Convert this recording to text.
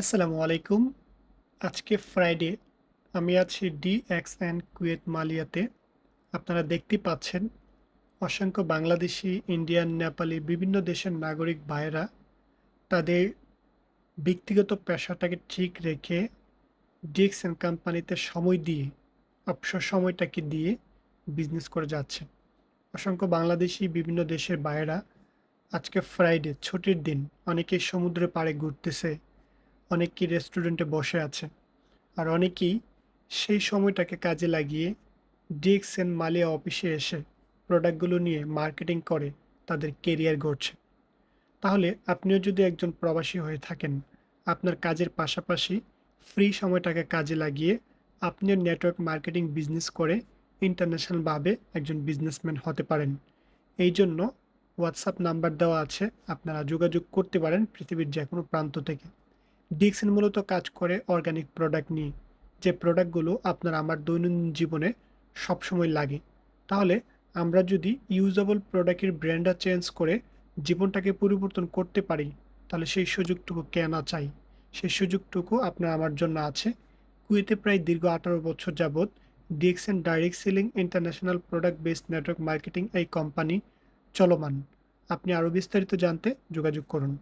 আসসালামু আলাইকুম। আজকে ফ্রাইডে আমি আছি ডি এক্স অ্যান্ড কুয়েত মালিয়াতে। আপনারা দেখতে পাচ্ছেন অসংখ্য বাংলাদেশি ইন্ডিয়ান নেপালি বিভিন্ন দেশের নাগরিক ভাইয়েরা তাদের ব্যক্তিগত পেশাটাকে ঠিক রেখে ডিএক্স অ্যান্ড কোম্পানিতে সময় দিয়ে, অবসর সময়টাকে দিয়ে বিজনেস করে যাচ্ছে। অসংখ্য বাংলাদেশি, বিভিন্ন দেশের ভাইয়েরা আজকে ফ্রাইডে ছুটির দিন অনেকেই সমুদ্রের পাড়ে ঘুরতেছে। অনেকেই রেস্টুরেন্টে বসে আছে আর অনেকেই সেই সময়টাকে কাজে লাগিয়ে ডিএক্সএন মালিয়া অফিসে এসে প্রোডাক্টগুলো নিয়ে মার্কেটিং করে তাদের কেরিয়ার গড়ছে। তাহলে আপনিও যদি একজন প্রবাসী হয়ে থাকেন, আপনার কাজের পাশাপাশি ফ্রি সময়টাকে কাজে লাগিয়ে আপনিও নেটওয়ার্ক মার্কেটিং বিজনেস করে ইন্টারন্যাশনালভাবে একজন বিজনেসম্যান হতে পারেন। এই জন্য হোয়াটসঅ্যাপ নাম্বার দেওয়া আছে, আপনারা যোগাযোগ করতে পারেন পৃথিবীর যে কোনো প্রান্ত থেকে। ডিএক্সএন মূলত কাজ করে অর্গানিক প্রোডাক্ট নিয়ে, যে প্রোডাক্টগুলো আপনার আমার দৈনন্দিন জীবনে সবসময় লাগে। তাহলে আমরা যদি ইউজেবল প্রোডাক্টের ব্র্যান্ডটা চেঞ্জ করে জীবনটাকে পরিবর্তন করতে পারি, তাহলে সেই সুযোগটুকু কেন চাই? সেই সুযোগটুকু আপনার আমার জন্য আছে। কুয়েতে প্রায় দীর্ঘ আঠারো বছর যাবৎ DXN direct selling international product based network marketing এই কোম্পানি চলমান। আপনি আরও বিস্তারিত জানতে যোগাযোগ করুন।